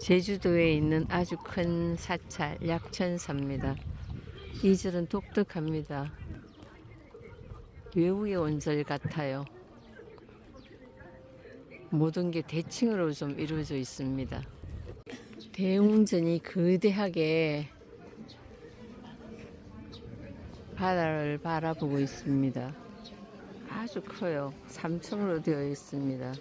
제주도에 있는 아주 큰 사찰 약천사입니다. 이 절은 독특합니다. 외국의 원절 같아요. 모든 게 대칭으로 좀 이루어져 있습니다. 대웅전이 거대하게 바다를 바라보고 있습니다. 아주 커요. 3층으로 되어 있습니다.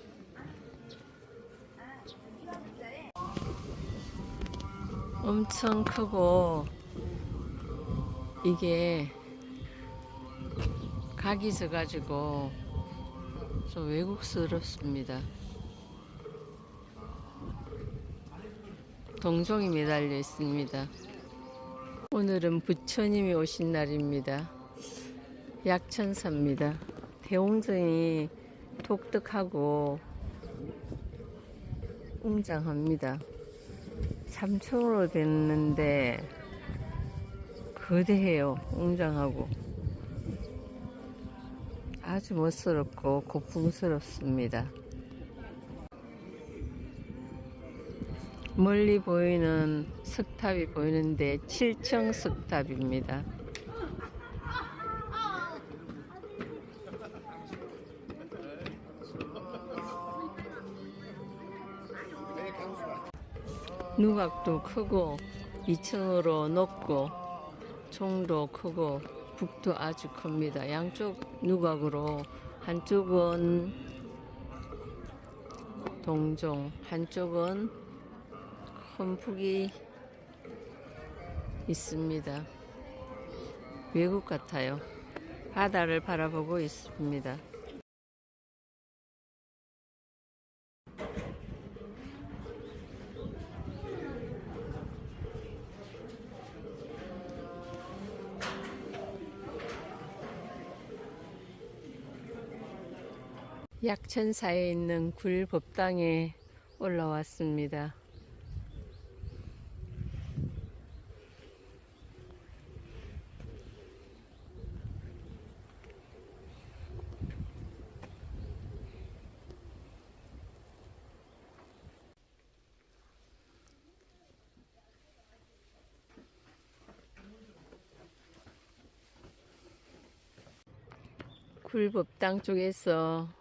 엄청 크고 이게 각이 져가지고 좀 외국스럽습니다. 동종이 매달려 있습니다. 오늘은 부처님이 오신 날입니다. 약천사입니다. 대웅전이 독특하고 웅장합니다. 3층으로 됐는데 거대해요. 웅장하고 아주 멋스럽고 고풍스럽습니다. 멀리 보이는 석탑이 보이는데 7층 석탑입니다. 누각도 크고 2층으로 높고 총도 크고 북도 아주 큽니다. 양쪽 누각으로 한쪽은 동종, 한쪽은 큰 북이 있습니다. 외국 같아요. 바다를 바라보고 있습니다. 약천사에 있는 굴 법당에 올라왔습니다. 굴법당 쪽에서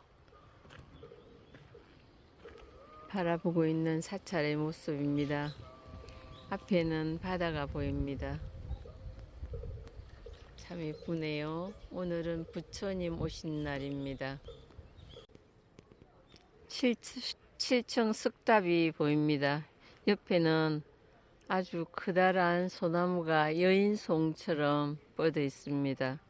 바라보고 있는 사찰의 모습입니다. 앞에는 바다가 보입니다. 참 예쁘네요. 오늘은 부처님 오신 날입니다. 7층 석탑이 보입니다. 옆에는 아주 크다란 소나무가 여인송처럼 뻗어 있습니다.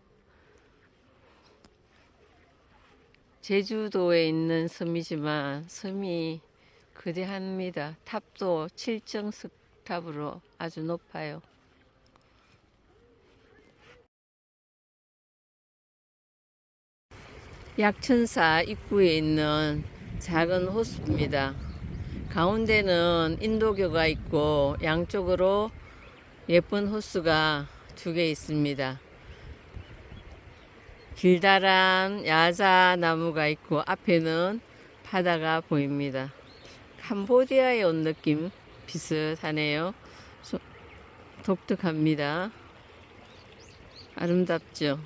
제주도에 있는 섬이지만 섬이 거대합니다. 탑도 7층 석탑으로 아주 높아요. 약천사 입구에 있는 작은 호수입니다. 가운데는 인도교가 있고 양쪽으로 예쁜 호수가 두 개 있습니다. 길다란 야자 나무가 있고 앞에는 바다가 보입니다. 캄보디아에 온 느낌 비슷하네요. 소- 독특합니다. 아름답죠?